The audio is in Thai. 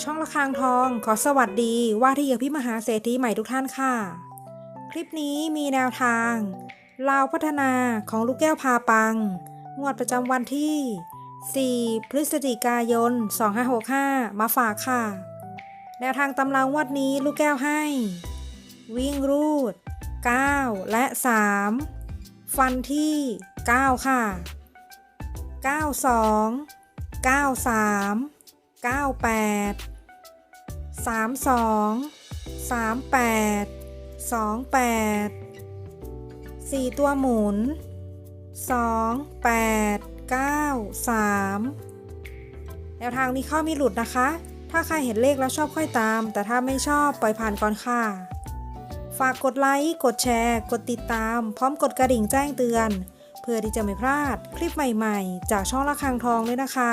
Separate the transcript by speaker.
Speaker 1: ช่องละคางทองขอสวัสดีว่าที่เยือพี่มหาเศรษฐีใหม่ทุกท่านค่ะ คลิปนี้มีแนวทางลาวพัฒนาของลูกแก้วพาปัง งวดประจำวันที่ 4 พฤศจิกายน 2565 มาฝากค่ะ แนวทางตำรางวดนี้ลูกแก้วให้ วิ่งรูด 9 และ 3 ฟันที่ 9 ค่ะ 92 93 98 32 38 28 4 ตัวหมุน 2 8 9 3 แนวทางมีข้อมีหลุดนะคะ ถ้าใครเห็นเลขแล้วชอบค่อยตาม แต่ถ้าไม่ชอบปล่อยผ่านก่อนค่ะ ฝากกดไลค์ กดแชร์ กดติดตาม พร้อมกดกระดิ่งแจ้งเตือน เพื่อที่จะไม่พลาดคลิปใหม่ๆ จากช่องละคังทองด้วยนะคะ